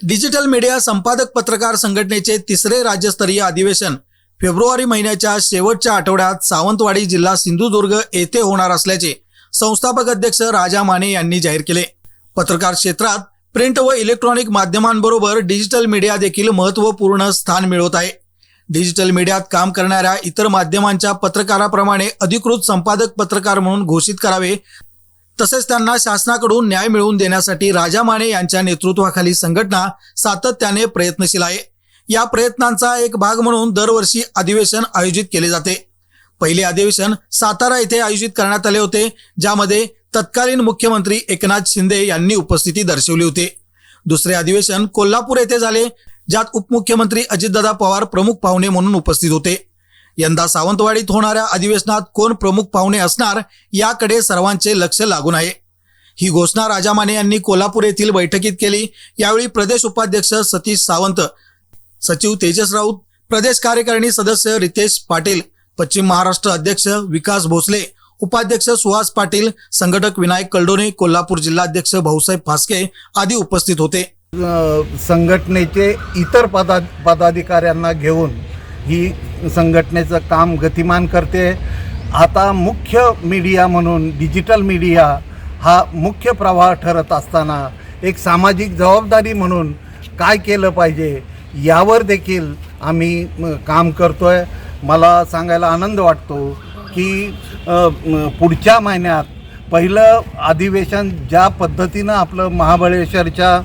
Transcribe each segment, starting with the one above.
Digital media संपादक पत्रकार संघटनेचे तिसरे राज्यस्तरीय अधिवेशन फेब्रुवारी महिन्याच्या शेवटच्या आठवड्यात सावंतवाडी जिल्हा सिंधुदुर्ग येथे होणार असल्याचे संस्थापक अध्यक्ष राजा माने यांनी जाहीर केले. पत्रकार क्षेत्रात प्रिंट व इलेक्ट्रॉनिक माध्यमांबरोबर डिजिटल मीडिया देखील महत्त्वपूर्ण स्थान मिळवत आहे. डिजिटल मीडियात काम करणाऱ्या इतर माध्यमांच्या पत्रकाराप्रमाणे अधिकृत संपादक पत्रकार म्हणून घोषित करावे तसेच त्यांना शासनाकडून न्याय मिळवून देण्यासाठी राजा माने यांच्या नेतृत्वाखाली संघटना सातत्याने प्रयत्नशील आहे. या प्रयत्नांचा एक भाग म्हणून दरवर्षी अधिवेशन आयोजित केले जाते. पहिले अधिवेशन सातारा येथे आयोजित करण्यात आले होते ज्यामध्ये तत्कालीन मुख्यमंत्री एकनाथ शिंदे यांनी उपस्थिती दर्शवली होती. दुसरे अधिवेशन कोल्हापूर येथे झाले ज्यात उपमुख्यमंत्री अजितदादा पवार प्रमुख पाहुणे म्हणून उपस्थित होते. यंदा सावंतवाडीत होणाऱ्या अधिवेशनात कोण प्रमुख पाहुणे असणार याकडे सर्वांचे लक्ष लागून आहे. ही घोषणा राजा माने यांनी कोल्हापूर येथील बैठकीत केली. यावेळी प्रदेश उपाध्यक्ष सतीश सावंत सचिव तेजस राऊत प्रदेश कार्यकारिणी सदस्य रितेश पाटील पश्चिम महाराष्ट्र अध्यक्ष विकास भोसले उपाध्यक्ष सुहास पाटील संघटक विनायक कल्डोने कोल्हापूर जिल्हाध्यक्ष भाऊसाहेब फासके आदी उपस्थित होते. संघटनेचे इतर पदा पदाधिकाऱ्यांना घेऊन ही संघटनेचं काम गतिमान करते. आता मुख्य मीडिया म्हणून डिजिटल मीडिया हा मुख्य प्रवाह ठरत असताना एक सामाजिक जबाबदारी म्हणून काय केलं पाहिजे यावर देखील आम्ही काम करतो आहे मला सांगायला आनंद वाटतो की पुढच्या महिन्यात पहिलं अधिवेशन ज्या पद्धतीनं आपलं महाबळेश्वरच्या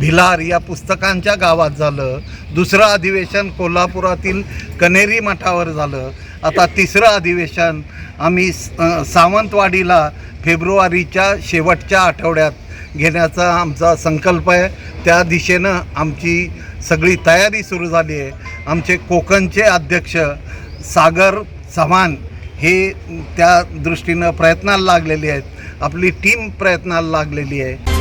भिलार या पुस्तकांच्या गावात झालं. दुसरं अधिवेशन कोल्हापुरातील कनेरी मठावर झालं. आता तिसरं अधिवेशन आम्ही स- सावंतवाडीला फेब्रुवारीच्या शेवटच्या आठवड्यात घेण्याचा आमचा संकल्प आहे. त्या दिशेनं आमची सगळी तयारी सुरू झाली आहे. आमचे कोकणचे अध्यक्ष सागर चव्हाण हे त्या दृष्टीनं प्रयत्नाला लागलेले आहेत. आपली टीम प्रयत्नाला लागलेली आहे.